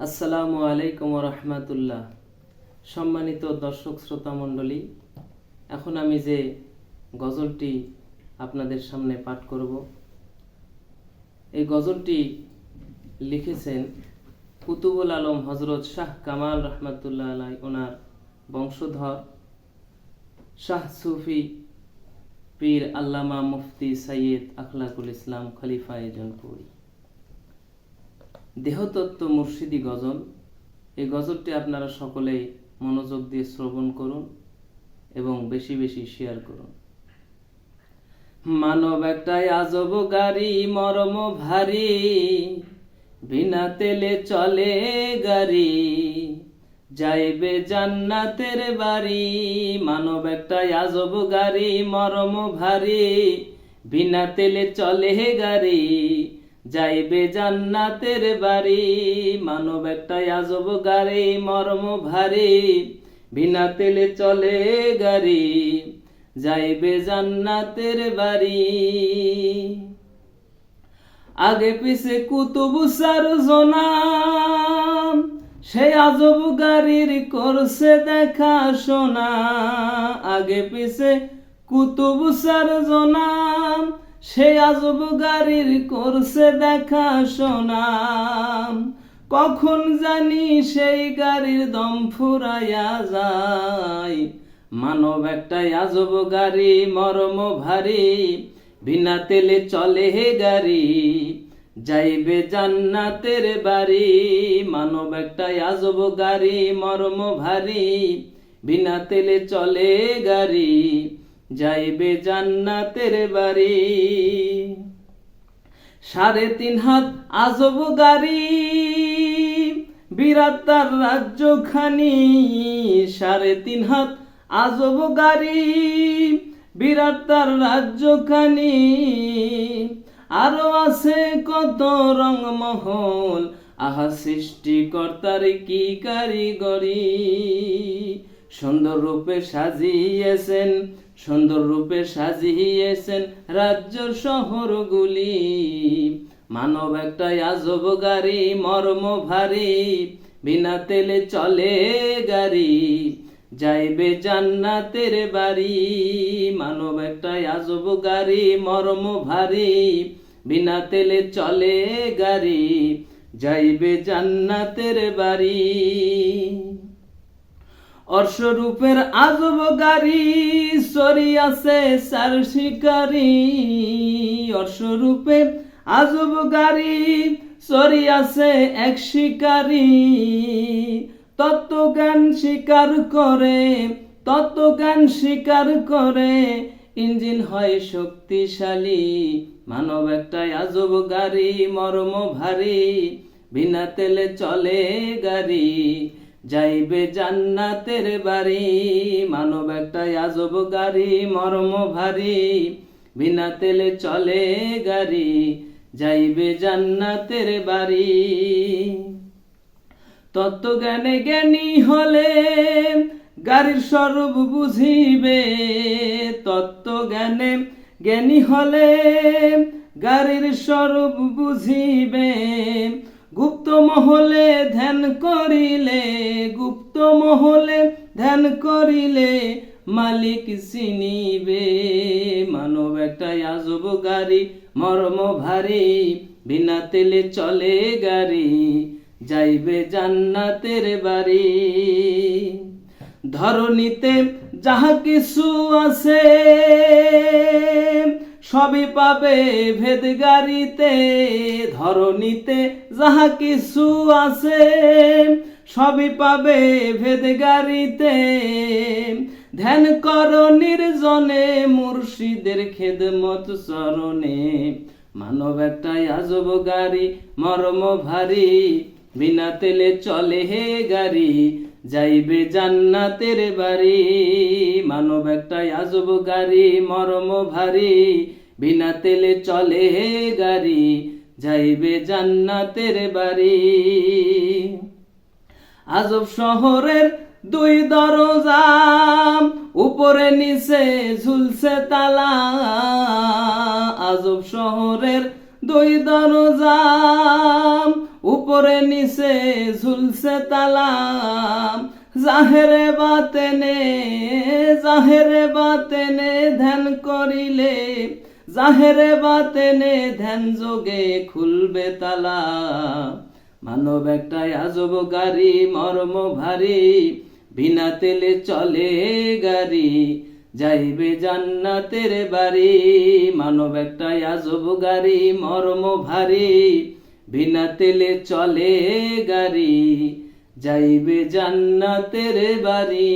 আসসালামু আলাইকুম রহমাতুল্লাহ সম্মানিত দর্শক শ্রোতা মণ্ডলী, এখন আমি যে গজলটি আপনাদের সামনে পাঠ করব, এই গজলটি লিখেছেন কুতুবুল আলম হজরত শাহ কামাল রহমাতুল্লাহ আলাই ওনার বংশধর শাহ সুফি পীর আল্লামা মুফতি সৈয়দ আখলাকুল ইসলাম খলিফা এজনপুরি দেহতত্ত্ব মুর্শিদি গজল। এই গজলটি আপনারা সকলেই মনোযোগ দিয়ে শ্রবণ করুন এবং বেশি বেশি শেয়ার করুন। মানব একটাই আজব গাড়ি, মরম ভারী, বিনা তেলে চলে গাড়ি, যাইবে জান্নাতের বাড়ি। মানব একটাই আজব গাড়ি, মরম ভারী, বিনা তেলে চলে গাড়ি। যাইবে জান্নাতের বাড়ি, মানব একটাই আজব গাড়ি, মরম ভারী, বিনা তেলে চলে গাড়ি, যাইবে জান্নাতের বাড়ি। আগে পিছে কুতুবু জনাম, সে আজব গাড়ির করছে দেখা শোনা। আগে পিছে কুতুবু জনাম সে আজব গাড়ির করছে দেখা শোনা। কখন জানি সেই গাড়ির দম ফুরাইয়া যায়। মানব একটাই আজব গাড়ি, মরম ভারী। বিনা তেলে চলে হে গাড়ি, যাইবে জান্নাতের বাড়ি। মানব একটাই আজব গাড়ি, মরম ভারী। বিনা তেলে চলে গাড়ি। যাইবে জান্নাতের বাড়ি। সাড়ে তিন হাত আজব গাড়ি, বিরাট তার রাজ্যখানি। সাড়ে তিন হাত আজব গাড়ি, বিরাট তার রাজ্যখানি। আরও আছে কত রংমহল, আহা সৃষ্টিকর্তার কি কারিগরি। সুন্দর রূপে সাজিয়েছেন সুন্দর রূপে সাজিয়েছেন রাজ্য শহরগুলি। মানব একটা আজব গাড়ি, মর্ম ভারী, বিনা তেলে চলে গাড়ি, যাইবে জান্নাতের বাড়ি। মানব একটা আজব গাড়ি, মর্ম ভারী, বিনা তেলে চলে গাড়ি, যাইবে জান্নাতের বাড়ি। অর্শরূপের আজব গাড়ি সরি আছে সার শিকারি। অর্শরূপে আজব গাড়ি সরি আছে এক শিকারি। তত্ত্বজ্ঞান স্বীকার করে, তত্ত্বজ্ঞান স্বীকার করে, ইঞ্জিন হয় শক্তিশালী। মানব একটাই আজব গাড়ি মর্ম ভারী বিনা তেলে চলে গাড়ি। যাইবে জান্নাতের বাড়ি, মানব একটা আজব গাড়ি, মর্ম ভারী, বিনা তেলে চলে গাড়ি, যাইবে জান্নাতের বাড়ি। তত্ত্বজ্ঞানে জ্ঞানী হলে গাড়ির স্বরূপ বুঝিবে। তত্ত্বজ্ঞানে জ্ঞানী হলে গাড়ির স্বরূপ বুঝিবে। গুপ্ত মহলে ধ্যান করিলে গুপ্ত মহলে ধ্যান করিলে মালিক চিনিবে। মানব একটা আজব গাড়ি, মর্ম ভারী, বিনা তেলে চলে গাড়ি, যাইবে জান্নাতের বাড়ি। ধরণীতে যাহা কিছু আছে সবই পাবে ভেদ গাড়িতে ধরণীতে যাহা কিছু আছে, সবই পাবে ভেদ গাড়িতে ধ্যান কর নির্জনে মুর্শিদের খেদমত চরণে মানব একটাই আজব গাড়ি মর্ম ভারী বিনা তেলে চলে হে গাড়ি যাইবে জান্নাতের বাড়ি। মানব একটাই আজব গাড়ি, মরম ভারী, বিনা তেলে চলে হে গাড়ি। যাইবে জান্নাতের বাড়ি। আজব শহরের দুই দরজা উপরে নিচে ঝুলছে তালা। আজব শহরের দুই দরজাম উপরে নিচে ঝুলছে তালাম। জাহেরে বাতেনে জাহেরে বাতেনে ধ্যান করিলে, জাহেরে বাতেনে ধ্যান যোগে খুলবে তালা মানব একটাই আজব গাড়ি, মর্ম ভারী, বিনা তেলে চলে গাড়ি, যাইবে জান্নাতের বাড়ি। মানব একটাই আজব গাড়ি, মর্ম ভারী বিনা তেলে চলে গাড়ি যাইবে জান্নাতের বাড়ি।